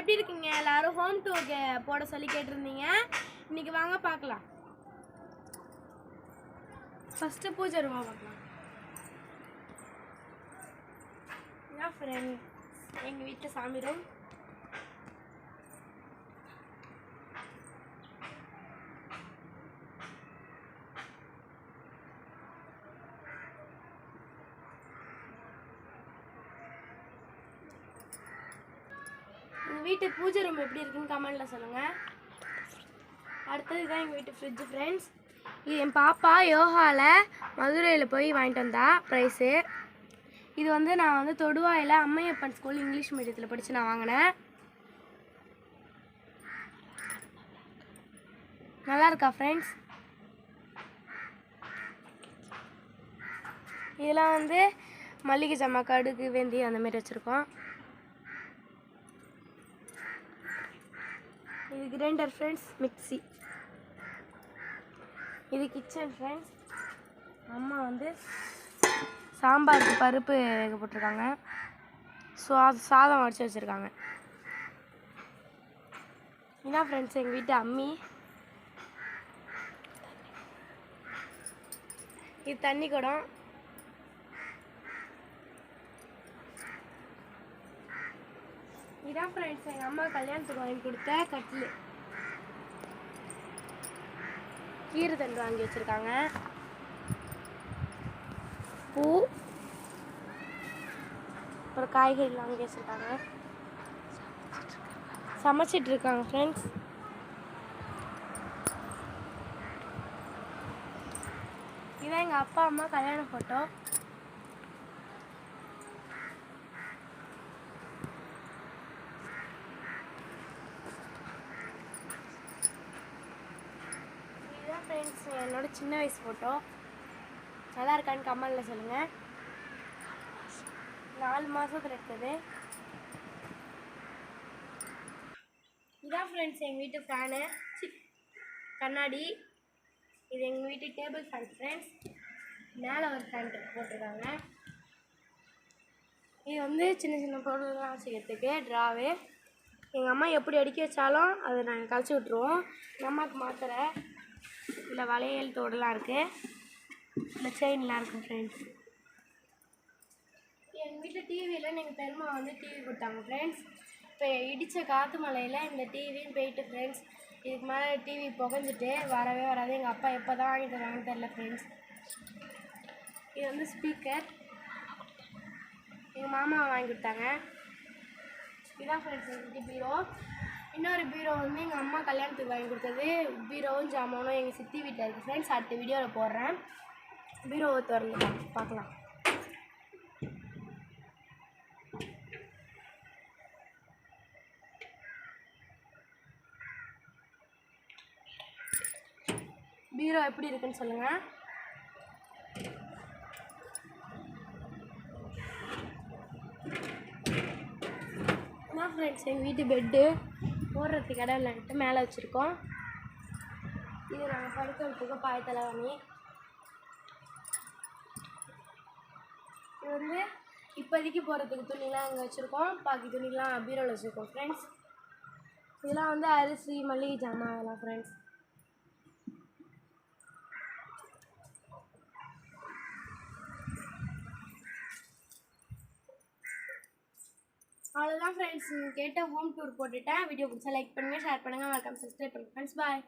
எப்படி இருக்கீங்க? எல்லாரும் ஹோம் டூர் போட சொல்லி கேட்டிருந்தீங்க. இன்னைக்கு வாங்க பார்க்கலாம். ஃபஸ்ட்டு பூஜை ரூமா பார்க்கலாம். இதான் ஃப்ரெண்ட் எங்கள் வீட்டில் சாமி ரூம் எங்கள் வீட்டு பூஜை ரூம் எப்படி இருக்குன்னு கமெண்டில் சொல்லுங்கள் அடுத்தது தான் எங்கள் வீட்டு ஃப்ரிட்ஜு ஃப்ரெண்ட்ஸ் இது என் பாப்பா யோகாவில் மதுரையில் போய் வாங்கிட்டு வந்தா ப்ரைஸு இது வந்து நான் வந்து தொடுவாயில் அம்மையப்பன் ஸ்கூல் இங்கிலீஷ் மீடியத்தில் படித்து நான் வாங்கினேன். நல்லா இருக்கா ஃப்ரெண்ட்ஸ் இதெல்லாம் வந்து மல்லிகை ஜாமான் கடுகு வெந்தயம் அந்த மாதிரி வச்சுருக்கோம். இது கிரைண்டர் ஃப்ரெண்ட்ஸ் மிக்ஸி. இது கிச்சன் ஃப்ரெண்ட்ஸ் அம்மா வந்து சாம்பாருக்கு பருப்பு வேக போட்டிருக்காங்க. சா சாதம் வடிச்சு வச்சுருக்காங்க. இதான் ஃப்ரெண்ட்ஸ் எங்கள் வீட்டு அம்மி. இது தண்ணி குடம். இதான் ஃப்ரெண்ட்ஸ் எங்கள் அம்மா கல்யாணத்துக்கு வாங்கி கொடுத்த கட்லு கீரை தண்டு வாங்கி வச்சுருக்காங்க. பூ அப்புறம் காய்கறி வாங்கி வச்சுருக்காங்க. சமைச்சிட்டு இருக்காங்க ஃப்ரெண்ட்ஸ் இதான் எங்கள் அப்பா அம்மா கல்யாண ஃபோட்டோ ஃப்ரெண்ட்ஸ் என்னோட சின்ன வயசு ஃபோட்டோ நல்லா இருக்கான்னு கமெண்டில் சொல்லுங்கள் நாலு மாதத்தில் எடுத்தது. இதான் ஃப்ரெண்ட்ஸ் எங்கள் வீட்டு ஃபேனு கண்ணாடி. இது எங்கள் வீட்டு டேபிள் ஃபேன் ஃப்ரெண்ட்ஸ் மேலே ஒரு ஃபேன் போட்டிருக்காங்க. இது வந்து சின்ன சின்ன பொருள்லாம் வச்சுக்கிறதுக்கு ட்ராவு எங்கள் அம்மா எப்படி அடிக்க வச்சாலும் அதை நாங்கள் கழிச்சு விட்ருவோம் எங்கள் அம்மாவுக்கு மாத்திரை இதில் வளையல் தோடெல்லாம் இருக்குது இந்த செயின்லாம் இருக்குது ஃப்ரெண்ட்ஸ் எங்கள் வீட்டில் டிவியில் எங்கள் பெருமா வந்து டிவி கொடுத்தாங்க ஃப்ரெண்ட்ஸ் இப்போ இடித்த காற்று மலையில் இந்த டிவியும் போயிட்டு ஃப்ரெண்ட்ஸ் இதுக்கு மேலே டிவி புகஞ்சிட்டு வரவே வராது. எங்கள் அப்பா எப்போ தான் வாங்கி தருவாங்கன்னு தெரில ஃப்ரெண்ட்ஸ் இது வந்து ஸ்பீக்கர் எங்கள் மாமா வாங்கி கொடுத்தாங்க. இதான் ஃப்ரெண்ட்ஸ் எங்கள் பீரோ இன்னொரு பீரோ வந்து எங்கள் அம்மா கல்யாணத்துக்கு வாங்கி கொடுத்தது. பீரோவும் ஜாமானும் எங்கள் சித்தி வீட்டில் இருக்குது ஃப்ரெண்ட்ஸ் அடுத்த வீடியோவில் போடுறேன். பீரோவை திறந்து பார்க்கலாம். பீரோ எப்படி இருக்குன்னு சொல்லுங்கள் நான் ஃப்ரெண்ட்ஸ் எங்கள் வீட்டு பெட்டு போடுறதுக்கு இடம் இல்லைன்ட்டு மேலே வச்சுருக்கோம். இது நாங்கள் படுக்கிறதுக்கு பாயத்தலைவாணி இது வந்து இப்போதைக்கு போகிறதுக்கு துணிலாம் அங்கே வச்சுருக்கோம். பாக்கி துணிலாம் பீரோவில் வச்சுருக்கோம் ஃப்ரெண்ட்ஸ் இதெல்லாம் வந்து அரிசி மளிகை ஜாமான் அதெல்லாம் ஃப்ரெண்ட்ஸ் அவ்வளோதான் ஃப்ரெண்ட்ஸ் கேட்ட ஹோம் டூர் போட்டுட்டேன். வீடியோ பிடிச்சா லைக் பண்ணுங்கள் ஷேர் பண்ணுங்கள் வெல்கம் சப்ஸ்கிரைப் பண்ணுங்கள் ஃப்ரெண்ட்ஸ் பாய்